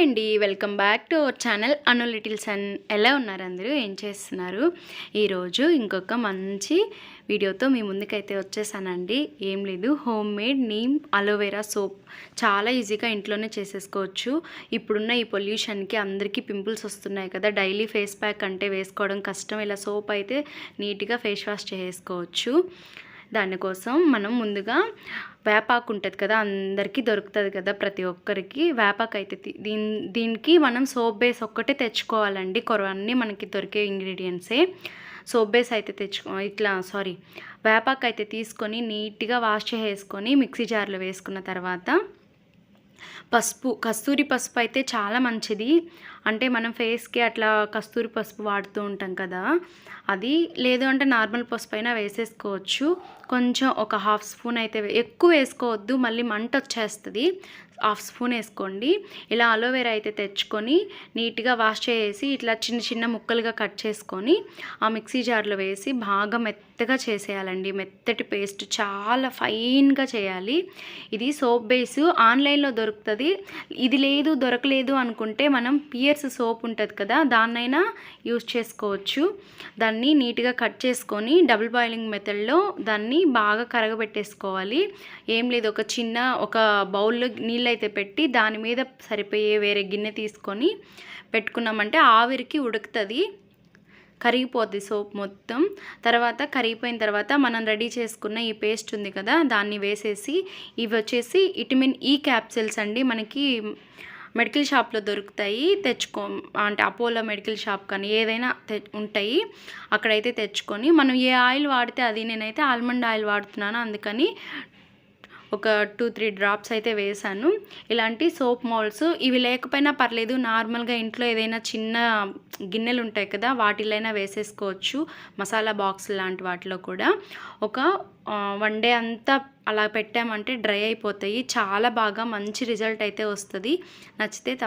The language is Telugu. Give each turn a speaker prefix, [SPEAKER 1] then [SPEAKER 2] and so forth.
[SPEAKER 1] అండి welcome back to our channel Anu little sun. ఎలా ఉన్నారు అందరూ? ఏం చేస్తున్నారు? ఈరోజు ఇంకొక మంచి వీడియోతో మీ ముందుకైతే వచ్చేసానండి. ఏం లేదు home made neem aloe vera soap. చాలా ఈజీగా ఇంట్లోనే చేసేసుకోవచ్చు. ఇప్పుడున్న ఈ పొల్యూషన్కి అందరికీ పింపుల్స్ వస్తున్నాయి కదా. డైలీ ఫేస్ ప్యాక్ అంటే వేసుకోవడం కష్టం. ఇలా సోప్ అయితే నీట్గా ఫేస్ వాష్ చేసుకోవచ్చు దానికోసం మనం ముందుగా వేపాకు ఉంటుంది కదా అందరికీ దొరుకుతుంది కదా ప్రతి ఒక్కరికి వేపాకు అయితే దీని దీనికి మనం సోప్ బేస్ ఒక్కటే తెచ్చుకోవాలండి. కొరవన్నీ మనకి దొరికే ఇంగ్రీడియంట్సే. సోప్ బేస్ అయితే తెచ్చుకో ఇట్లా సారీ వేపాకు అయితే తీసుకొని నీట్గా వాష్ చేసుకొని మిక్సీ జార్లో వేసుకున్న తర్వాత పసుపు కస్తూరి పసుపు అయితే చాలా మంచిది. అంటే మనం ఫేస్కి అట్లా కస్తూరి పసుపు వాడుతూ ఉంటాం కదా అది లేదు అంటే నార్మల్ పసుపు అయినా వేసేసుకోవచ్చు. కొంచెం ఒక హాఫ్ స్పూన్ అయితే ఎక్కువ వేసుకోవద్దు మళ్ళీ మంట వచ్చేస్తుంది. హాఫ్ స్పూన్ వేసుకోండి. ఇలా అలోవెరా అయితే తెచ్చుకొని నీట్గా వాష్ చేసి ఇట్లా చిన్న చిన్న ముక్కలుగా కట్ చేసుకొని ఆ మిక్సీ జార్లో వేసి బాగా మెత్తగా చేసేయాలండి. మెత్తటి పేస్ట్ చాలా ఫైన్గా చేయాలి. ఇది సోప్ బేస్ ఆన్లైన్లో దొరుకుతుంది. ఇది లేదు దొరకలేదు అనుకుంటే మనం పియర్ పియర్స్ సోప్ ఉంటుంది కదా దాన్నైనా యూజ్ చేసుకోవచ్చు. దాన్ని నీట్గా కట్ చేసుకొని డబుల్ బాయిలింగ్ మెథడ్లో దాన్ని బాగా కరగబెట్టేసుకోవాలి. ఏం లేదు ఒక చిన్న ఒక బౌల్లో నీళ్ళు అయితే పెట్టి దాని మీద సరిపోయే వేరే గిన్నె తీసుకొని పెట్టుకున్నామంటే ఆవిరికి ఉడుకుతుంది. కరిగిపోద్ది సోప్ మొత్తం. తర్వాత కరిగిపోయిన తర్వాత మనం రెడీ చేసుకున్న ఈ పేస్ట్ ఉంది కదా దాన్ని వేసేసి ఇవి వచ్చేసి విటమిన్ ఈ క్యాప్సిల్స్ అండి. మనకి మెడికల్ షాప్లో దొరుకుతాయి. తెచ్చుకో అంటే అపోలో మెడికల్ షాప్ కానీ ఏదైనా తె ఉంటాయి. అక్కడైతే తెచ్చుకొని మనం ఏ ఆయిల్ వాడితే అది నేనైతే ఆల్మండ్ ఆయిల్ వాడుతున్నాను. అందుకని ఒక టూ త్రీ డ్రాప్స్ అయితే వేసాను ఇలాంటి సోప్ మోల్డ్స్ ఇవి లేకపోయినా పర్లేదు నార్మల్గా ఇంట్లో ఏదైనా చిన్న గిన్నెలు ఉంటాయి కదా వాటిలైనా వేసేసుకోవచ్చు మసాలా బాక్స్ లాంటి వాటిలో కూడా. ఒక వన్ డే అంతా అలా పెట్టామంటే డ్రై అయిపోతాయి చాలా బాగా మంచి రిజల్ట్ అయితే వస్తుంది. నచ్చితే తప్ప